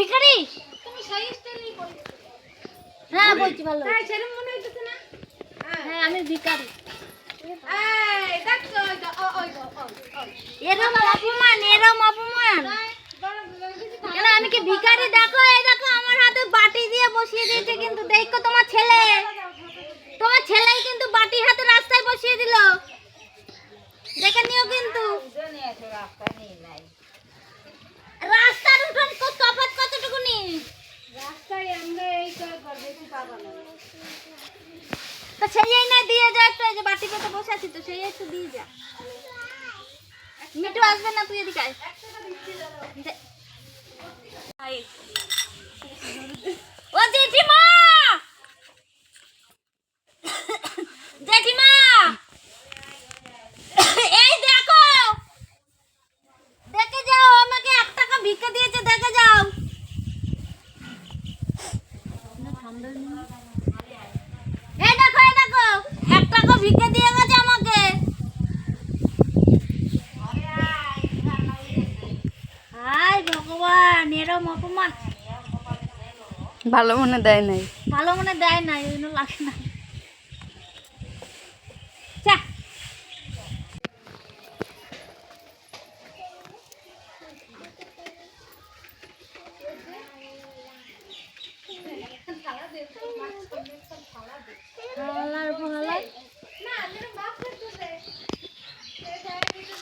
ভিখারি তুমি সেই স্টাইলই বলছো হ্যাঁ বলছি ভালো তাই সেরকম মনে হইতেছে না হ্যাঁ হ্যাঁ আমি ভিখারি এই দেখছ ওই ওই ওই, ওই। এরম অপমান এরম অপমান কেন আমি কি ভিখারি দেখো এই দেখো আমার হাতে বাটি দিয়ে বসিয়ে দিয়েছে কিন্তু দেখো তোমার ছেলে তোমার ছেলেই কিন্তু বাটি হাতে রাস্তায় বসিয়ে দিল দেখে নিও কিন্তু দুজনে আছে রাস্তা নেই নাই রাস্তার উঠোন কত তফাৎ কতটুকু নি রাস্তায় আমরা এই তো ঘর দেখতে পাবো না তো সেই না, দিয়ে যা একটু এই যে বাটি পেতে বসে আছি তো, সেই একটু দিয়ে যা। মিঠু আসবে না, তুই এদিকে আয়। ও জেঠিমা! জেঠিমা! এই দেখো! দেখে যাও, আমাকে এক টাকা ভিক্ষা দিয়েছে, দেখে যাও। এই দেখো এই দেখো এক টাকা ভিক্ষা দিয়ে গেছে আমাকে হাই ভগবান এরম অপমান। ভালো মনে দেয় নাই। ভালো মনে দেয় নাই জন্য লাগে না।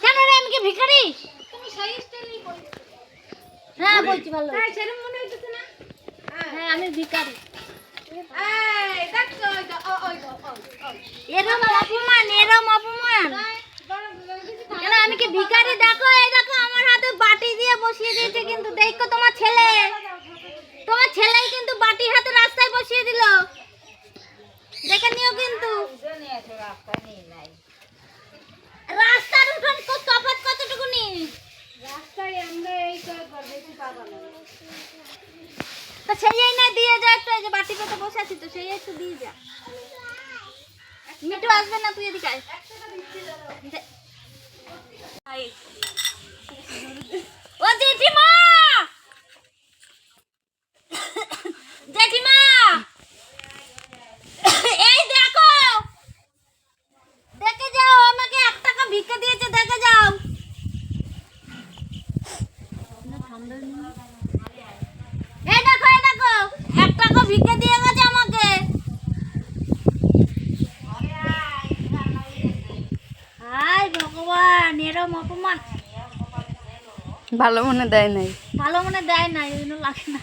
কেন রে আমি কি ভিখারি? তুমি সেই স্টাইলই বলছো হ্যাঁ বলছি ভালো হ্যাঁ সেরকম মনে হইতেছে না হ্যাঁ হ্যাঁ আমি ওই। এরম অপমান এরম অপমান আমি কি ভিখারি দেখো এই দেখো আমার হাতে বাটি দিয়ে বসিয়ে দিয়েছে কিন্তু দেখো তোমার ছেলে তোমার ছেলেই কিন্তু বাটি হাতে রাস্তায় বসিয়ে দিল দেখে নিও কিন্তু দুজনে আছে রাস্তা নেই নাই রাস্তার উঠোন কত তফাৎ কতটুকু নি রাস্তায় আমরা এই তো ঘর দেখতে পাবো না তো সেই না দিয়ে যা একটু এই যে বাটি পেতে বসে আছি তো সেই একটু দিয়ে যা। মিঠু আসবে না তুই এদিকে আয় দে। ও জেঠিমা জেঠিমা এই দেখো দেখে যাও আমাকে এক টাকা ভিক্ষা দিয়েছে দেখে যাও এই দেখো এই দেখো এক টাকা ভিক্ষা দিয়ে গেছে আমাকে। হাই ভগবান এরম অপমান। ভালো মনে দেয় নাই। ভালো মনে দেয় নাই লাগে না।